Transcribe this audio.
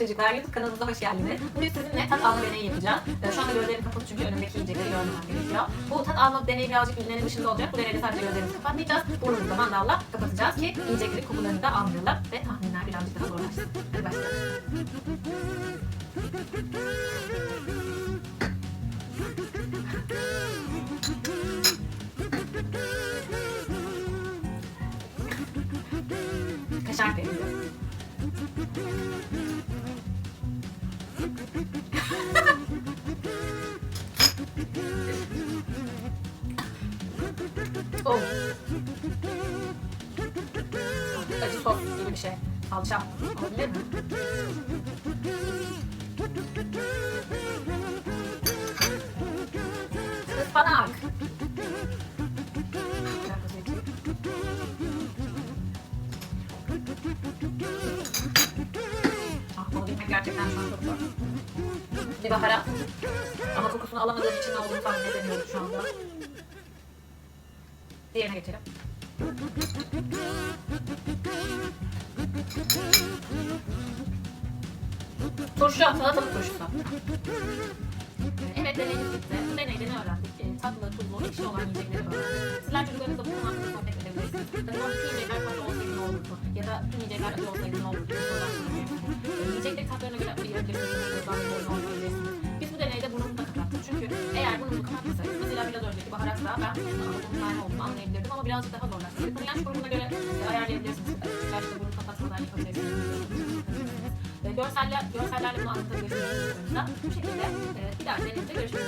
çocuklar, YouTube kanalımıza hoş geldiniz. Bugün sizinle tat alma deneyi yapacağız. Ee, Şu anda gözlerim kapalı çünkü önümdeki yiyecekleri görmemem gerekiyor. Bu tat alma deneyi birazcık bilgilerin dışında olacak. Bu deneyde sadece gözlerimizi kapatmayacağız. Burnumuzu da mandalla kapatacağız ki yiyeceklerin kokularını da almayalım ve tahminler birazcık daha zorlaşsın. Hadi başlayalım. Kaşar peyniri. Oh. Acı sos bir şey. Salça olabilir mi? Ispanak. Gerçekten çok zor. Bir baharat. Ama kokusunu alamadığım için ne olduğunu tahmin edemiyorum şu anda. Diğerine geçelim. Turşu, salatalık turşusu. Evet deneyimiz bitti. Bu deneyde ne öğrendik? E, tatlı, tuzlu, ekşi olan yiyecekleri öğrendik. Sizler çocuklarınızla bunun hakkında sohbet edebilirsiniz. Tabii bütün yiyecekler tatlı olsaydı ne olurdu? Ya da tüm yiyecekler acı olsaydı ne olurdu? Baharatla ben bunun tane olduğunu anlayabilirdim ama birazcık daha zorlaştı. Bunu yaş grubuna göre ayarlayabilirsiniz. Yaşta burnu kapatmadan yapabilirsiniz. E, Görseller, görsellerle bunu anlatabilirsiniz. Bu şekilde e, bir dahaki deneyimde görüşmek üzere.